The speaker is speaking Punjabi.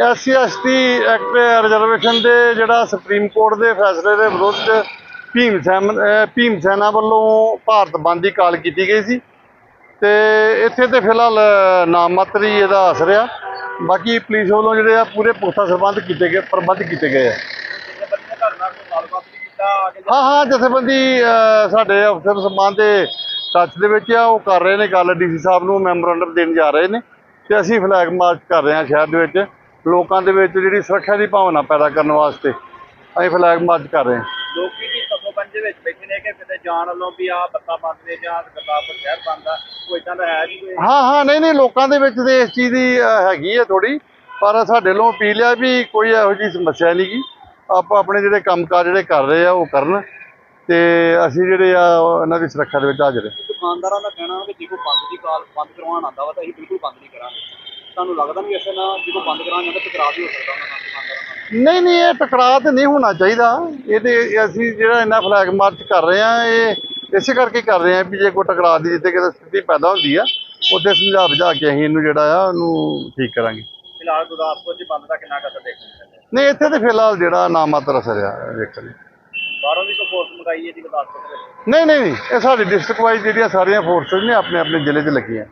ਐਸਸੀ ਐਸਟੀ ਐਕਟ ਰਿਜ਼ਰਵੇਸ਼ਨ ਦੇ ਜਿਹੜਾ ਸੁਪਰੀਮ ਕੋਰਟ ਦੇ ਫੈਸਲੇ ਦੇ ਵਿਰੁੱਧ ਭੀਮ ਸੈਨ ਭੀਮ ਸੈਨਾ ਵੱਲੋਂ ਭਾਰਤ ਬੰਦ ਦੀ ਕਾਲ ਕੀਤੀ ਗਈ ਸੀ। ਤੇ ਇੱਥੇ ਤੇ ਫਿਲਹਾਲ ਨਾਮ ਮਾਤਰ ਹੀ ਇਹਦਾ ਅਸਰ ਆ ਬਾਕੀ ਪੁਲਿਸ ਵੱਲੋਂ ਜਿਹੜੇ ਆ ਪੂਰੇ ਪੁਖਤਾ ਸਰਬੰਧ ਕੀਤੇ ਗਏ, ਪ੍ਰਬੰਧ ਕੀਤੇ ਗਏ ਆ। ਹਾਂ ਹਾਂ, ਜਥੇਬੰਦੀ ਸਾਡੇ ਅਫਸਰ ਸਮਾਨ ਦੇ ਟੱਚ ਦੇ ਵਿੱਚ ਆ, ਉਹ ਕਰ ਰਹੇ ਨੇ ਗੱਲ। ਡੀਸੀ ਸਾਹਿਬ ਨੂੰ ਮੈਮੋਰੰਡਮ ਦੇਣ ਜਾ ਰਹੇ ਨੇ। ਤੇ ਅਸੀਂ ਫਲੈਗ ਮਾਰਚ ਕਰ ਰਹੇ ਹਾਂ ਸ਼ਹਿਰ ਦੇ ਵਿੱਚ। ਲੋਕਾਂ ਦੇ ਵਿੱਚ ਜਿਹੜੀ ਸੁਰੱਖਿਆ ਦੀ ਭਾਵਨਾ ਪੈਦਾ ਕਰਨ ਵਾਸਤੇ ਅਸੀਂ ਫਲੈਗ ਮਾਰਚ ਕਰ ਰਹੇ ਹਾਂ। ਲੋਕੀ ਕੀ ਤਪੋਬੰਦ ਦੇ ਵਿੱਚ ਬੈਠੇ ਨੇ ਕਿ ਕਿਤੇ ਜਾਣ ਵੱਲੋਂ ਵੀ ਆ ਬੱਤਾ ਬੰਦ ਜਾਂ ਗੁਰਦਾਸਪੁਰ ਸ਼ਹਿਰ ਬੰਦ ਕੋਈ ਇਦਾਂ ਦਾ ਹੈ ਨਹੀਂ ਹਾਂ ਹਾਂ ਨਹੀਂ ਨਹੀਂ ਲੋਕਾਂ ਦੇ ਵਿੱਚ ਤੇ ਇਸ ਚੀਜ਼ ਦੀ ਹੈਗੀ ਹੈ ਥੋੜੀ ਪਰ ਸਾਡੇ ਵੱਲੋਂ ਅਪੀਲ ਆ ਵੀ ਕੋਈ ਇਹੋ ਜਿਹੀ ਸਮੱਸਿਆ ਨਹੀਂ ਗੀ। ਆਪਾਂ ਆਪਣੇ ਜਿਹੜੇ ਕੰਮਕਾਰ ਜਿਹੜੇ ਕਰ ਰਹੇ ਆ ਉਹ ਕਰਨ ਤੇ ਅਸੀਂ ਜਿਹੜੇ ਆ ਇਹਨਾਂ ਦੀ ਸੁਰੱਖਿਆ ਦੇ ਵਿੱਚ ਹਾਜ਼ਰ ਹਾਂ। ਦੁਕਾਨਦਾਰਾਂ ਦਾ ਕਹਿਣਾ ਕਿ ਜੇ ਕੋਈ ਬੰਦ ਦੀ ਕਾਲ ਬੰਦ ਕਰਵਾਉਣ ਆਉਂਦਾ ਵਾ ਤਾਂ ਅਸੀਂ ਬਿਲਕੁਲ ਬੰਦ ਨਹੀਂ ਕਰਾਂਗੇ। ਤੁਹਾਨੂੰ ਲੱਗਦਾ ਨਹੀਂ ਐਸੇ ਨਾਲ ਜੇ ਕੋਈ ਬੰਦ ਕਰਾਉਣ ਜਾਂਦਾ ਟਕਰਾਅ ਵੀ ਹੋ ਸਕਦਾ ਉਹਨਾਂ ਨਾਲ ਦੁਕਾਨਦਾਰਾਂ ਨਾਲ? ਨਹੀਂ ਨਹੀਂ ਇਹ ਟਕਰਾਅ ਤੇ ਨਹੀਂ ਹੋਣਾ ਚਾਹੀਦਾ। ਇਹ ਤੇ ਅਸੀਂ ਜਿਹੜਾ ਇਹਨਾਂ ਫਲੈਗ ਮਾਰਚ ਕਰ ਰਹੇ ਆ ਇਹ ਇਸੇ ਕਰਕੇ ਕਰ ਰਹੇ ਆ ਵੀ ਜੇ ਕੋਈ ਟਕਰਾਅ ਦੀ ਜਿੱਥੇ ਕਿਤੇ ਸਥਿਤੀ ਪੈਦਾ ਹੁੰਦੀ ਆ ਉੱਥੇ ਸਮਝਾ ਬੁਝਾ ਕੇ ਅਸੀਂ ਇਹਨੂੰ ਜਿਹੜਾ ਆ ਉਹਨੂੰ ਠੀਕ ਕਰਾਂਗੇ। ਫਿਲਹਾਲ ਗੁਰਦਾਸਪੁਰ 'ਚ ਬੰਦ ਦਾ ਕਿੰਨਾ ਕਸਰ ਦੇਖਣ ਨੂੰ ਮਿਲਿਆ? ਨਹੀਂ ਇੱਥੇ ਤੇ ਫਿਲਹਾਲ ਜਿਹੜਾ ਨਾਮਾਤਰ ਅਸਰ ਆ ਵੇਖਣ ਲਈ। ਬਾਹਰੋਂ ਵੀ ਕੋਈ ਫੋਰਸ ਮੰਗਾਈ ਹੈ ਜੀ ਗੁਰਦਾਸਪੁਰ ਦੇ ਵਿੱਚ? ਨਹੀਂ ਨਹੀਂ ਨਹੀਂ ਇਹ ਸਾਡੀ ਡਿਸਟ੍ਰਿਕਟ ਵਾਈਜ਼ ਜਿਹੜੀਆਂ ਸਾਰੀਆਂ ਫੋਰਸਸ ਨੇ ਆਪਣੇ ਆਪਣੇ ਜ਼ਿਲ੍ਹੇ 'ਚ ਲੱਗੀਆਂ।